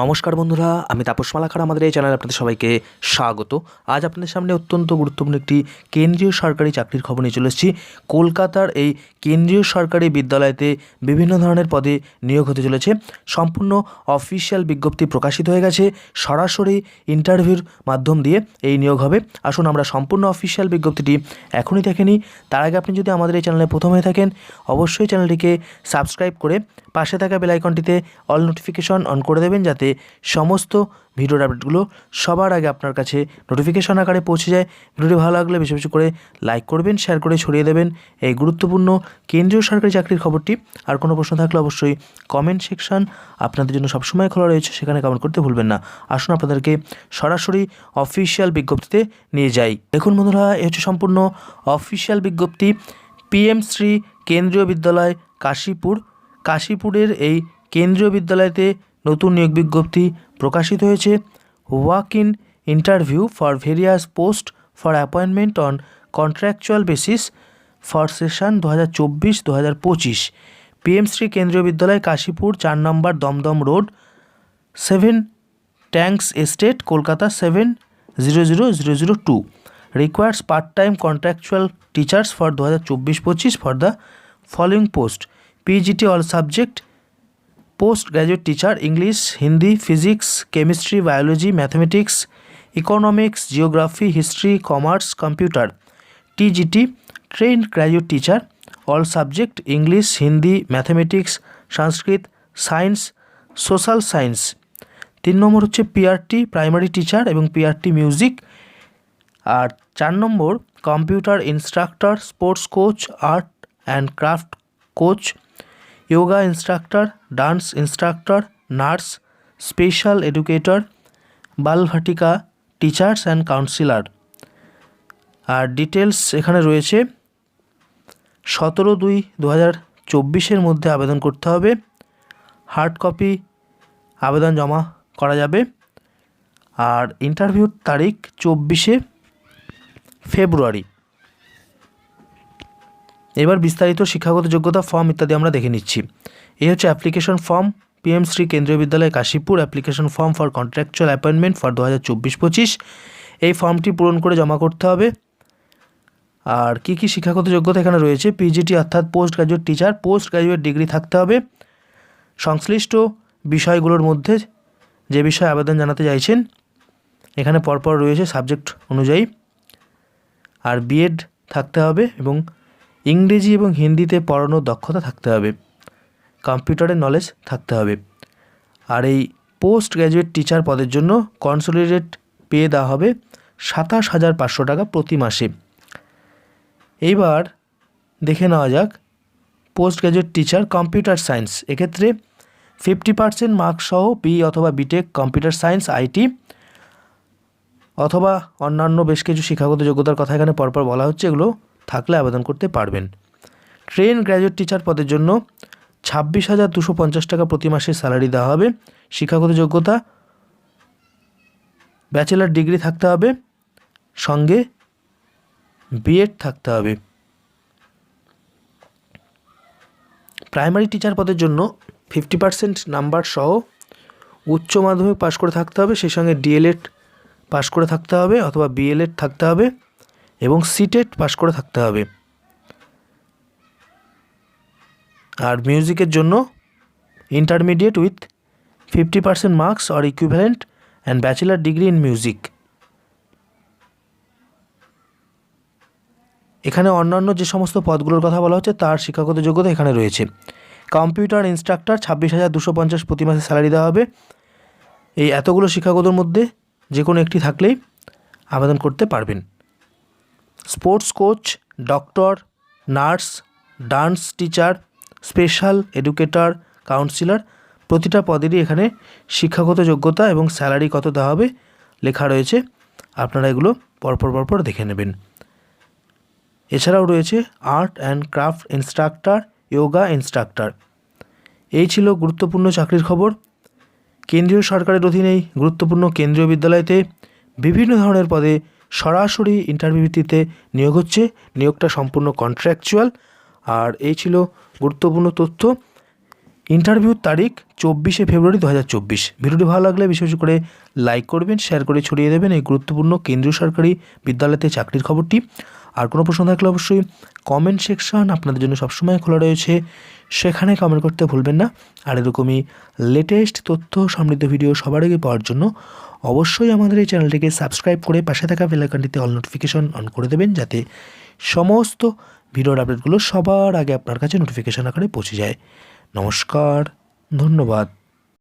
নমস্কার বন্ধুরা, আমি তাপস মালাকার, আমাদের এই চ্যানেলে আপনাদের সবাইকে স্বাগত। আজ আপনাদের সামনে অত্যন্ত গুরুত্বপূর্ণ একটি কেন্দ্রীয় সরকারি চাকরির খবর নিয়ে চলে এসেছি। কলকাতার এই কেন্দ্রীয় সরকারি বিদ্যালয়তে বিভিন্ন ধরনের পদে নিয়োগ হতে চলেছে। সম্পূর্ণ অফিসিয়াল বিজ্ঞপ্তি প্রকাশিত হয়ে গেছে। সরাসরি ইন্টারভিউর মাধ্যম দিয়ে এই নিয়োগ হবে। আসুন আমরা সম্পূর্ণ অফিসিয়াল বিজ্ঞপ্তিটি এখনই দেখে নিই। তার আগে আপনি যদি আমাদের এই চ্যানেলে প্রথম হয়ে থাকেন, অবশ্যই চ্যানেলটিকে সাবস্ক্রাইব করে পাশে থাকা বেল আইকনটিতে অল নোটিফিকেশন অন করে দেবেন, যাতে সমস্ত ভিডিওর আপডেটগুলো সবার আগে আপনার কাছে নোটিফিকেশন আকারে পৌঁছে যায়। ভিডিওটি ভালো লাগলে বেশি বেশি করে লাইক করবেন শেয়ার করে ছড়িয়ে দেবেন। এই গুরুত্বপূর্ণ কেন্দ্রীয় সরকারি চাকরির খবরটি। আর কোনো প্রশ্ন থাকলে অবশ্যই কমেন্ট সেকশন আপনাদের জন্য সবসময় খোলা রয়েছে, সেখানে কমেন্ট করতে ভুলবেন না। আসুন আপনাদেরকে সরাসরি অফিসিয়াল বিজ্ঞপ্তিতে নিয়ে যাই। দেখুন বন্ধুরা, এ হচ্ছে সম্পূর্ণ অফিসিয়াল বিজ্ঞপ্তি। পিএম শ্রী কেন্দ্রীয় বিদ্যালয় কাশীপুর কাশীপুরের এই কেন্দ্রীয় বিদ্যালয়তে নতুন নিয়োগ বিজ্ঞপ্তি প্রকাশিত হয়েছে। Walk in interview for various post for appointment on contractual basis for session দু হাজার চব্বিশ দু হাজার পঁচিশ। পিএমশ্রী কেন্দ্রীয় বিদ্যালয় কাশীপুর চার নম্বর Dum Dum road, seven tanks estate, Kolkata seven zero zero zero zero two. Requires part time contractual teachers for দু হাজার চব্বিশ পঁচিশ for the following post. PGT all subject post graduate teacher English Hindi physics chemistry biology mathematics economics geography history commerce computer TGT train graduate teacher all subject English Hindi mathematics Sanskrit science social science তিন নম্বর হচ্ছে PRT primary teacher এবং PRT music আর চার নম্বর computer instructor sports coach art and craft coach yoga instructor dance instructor nurse special educator Balvatika teachers and counsellor R details এখানে রয়েছে। সতেরো দুই দু হাজার চব্বিশের মধ্যে আবেদন করতে হবে। হার্ড কপি আবেদন জমা করা যাবে। আর ইন্টারভিউর তারিখ চব্বিশে ফেব্রুয়ারি। এবার বিস্তারিত শিক্ষাগত যোগ্যতা ফর্ম ইত্যাদি আমরা দেখে নিচ্ছি। এই হচ্ছে application form PM Shri Kendriya Vidyalaya Kashipur application form for contractual appointment for দু হাজার চব্বিশ পঁচিশ। এই ফর্মটি পূরণ করে জমা করতে হবে। আর কি কি শিক্ষাগত যোগ্যতা এখানে রয়েছে? পিজিটি অর্থাৎ post graduate teacher post graduate degree থাকতে হবে। সংশ্লিষ্ট বিষয়গুলোর মধ্যে যে বিষয়ে আবেদন জানাতে চাইছেন, এখানে পরপর রয়েছে সাবজেক্ট অনুযায়ী। আর বিএড থাকতে হবে এবং ইংরেজি এবং হিন্দিতে পড়ানোর দক্ষতা থাকতে হবে। কম্পিউটারের নলেজ থাকতে হবে। আর এই পোস্ট গ্র্যাজুয়েট টিচার পদের জন্য কনসোলিডেট পেয়ে দেওয়া হবে সাতাশ হাজার পাঁচশো টাকা প্রতি মাসে। এইবার দেখে নেওয়া যাক post graduate teacher computer science এক্ষেত্রে ফিফটি পার্সেন্ট মার্কস সহ বি অথবা B Tech computer science IT অথবা অন্যান্য বেশ কিছু শিক্ষাগত যোগ্যতার কথা এখানে পরপর বলা হচ্ছে। এগুলো থাকলে আবেদন করতে পারবেন। ট্রেন গ্র্যাজুয়েট টিচার পদের জন্য ছাব্বিশ হাজার দুশো পঞ্চাশ টাকা প্রতি মাসে স্যালারি দেওয়া হবে। শিক্ষাগত যোগ্যতা, ব্যাচেলার ডিগ্রি থাকতে হবে। সঙ্গে বিএড থাকতে হবে। প্রাইমারি টিচার পদের জন্য ফিফটি পার্সেন্ট নাম্বার সহ উচ্চ মাধ্যমিক পাশ করে থাকতে হবে। সেই সঙ্গে ডিএলএড পাশ করে থাকতে হবে অথবা বিএলএড থাকতে হবে। এবং সিটেট পাশ করে থাকতে হবে। আর মিউজিকের জন্য intermediate with fifty percent marks or equivalent and bachelor degree in music এখানে অন্যান্য যে সমস্ত পদগুলোর কথা বলা হচ্ছে, তার শিক্ষাগত যোগ্যতা এখানে রয়েছে। কম্পিউটার ইনস্ট্রাক্টর ছাব্বিশ হাজার দুশো পঞ্চাশ প্রতি মাসে স্যালারি দেওয়া হবে। এই এতগুলো শিক্ষাগতর মধ্যে যে কোনো একটি থাকলেই আবেদন করতে পারবেন। Sports coach, doctor, nurse, dance teacher, special educator, counsellor প্রতিটা পদেরই এখানে শিক্ষাগত যোগ্যতা এবং স্যালারি কত দেওয়া হবে লেখা রয়েছে। আপনারা এগুলো পরপর পরপর দেখে নেবেন। এছাড়াও রয়েছে art and craft instructor yoga instructor. এই ছিল গুরুত্বপূর্ণ চাকরির খবর। কেন্দ্রীয় সরকারের অধীনেই গুরুত্বপূর্ণ কেন্দ্রীয় বিদ্যালয়তে বিভিন্ন ধরনের পদে সরাসরি ইন্টারভিউ ভিত্তিতে নিয়োগ হচ্ছে। নিয়োগটা সম্পূর্ণ কন্ট্রাকচুয়াল আর এই ছিল গুরুত্বপূর্ণ তথ্য। ইন্টারভিউর তারিখ চব্বিশে ফেব্রুয়ারি দু হাজার চব্বিশ। ভিডিওটি ভালো লাগলে বিশেষ করে লাইক করবেন শেয়ার করে ছড়িয়ে দেবেন এই গুরুত্বপূর্ণ কেন্দ্রীয় সরকারি বিদ্যালয়তে চাকরির খবরটি। আর কোনো প্রশ্ন থাকলে অবশ্যই কমেন্ট সেকশন আপনাদের জন্য সবসময় খোলা রয়েছে। সেখানে কমেন্ট করতে ভুলবেন না। আর এরকমই লেটেস্ট তথ্য, সমৃদ্ধ ভিডিও সবার আগে পাওয়ার জন্য অবশ্যই আমাদের এই চ্যানেলটিকে সাবস্ক্রাইব করে পাশে থাকা বেলাকানটিতে অল নোটিফিকেশন অন করে দেবেন যাতে সমস্ত ভিডিওর আপডেটগুলো সবার আগে আপনার কাছে নোটিফিকেশন আকারে পৌঁছে যায়। নমস্কার, ধন্যবাদ।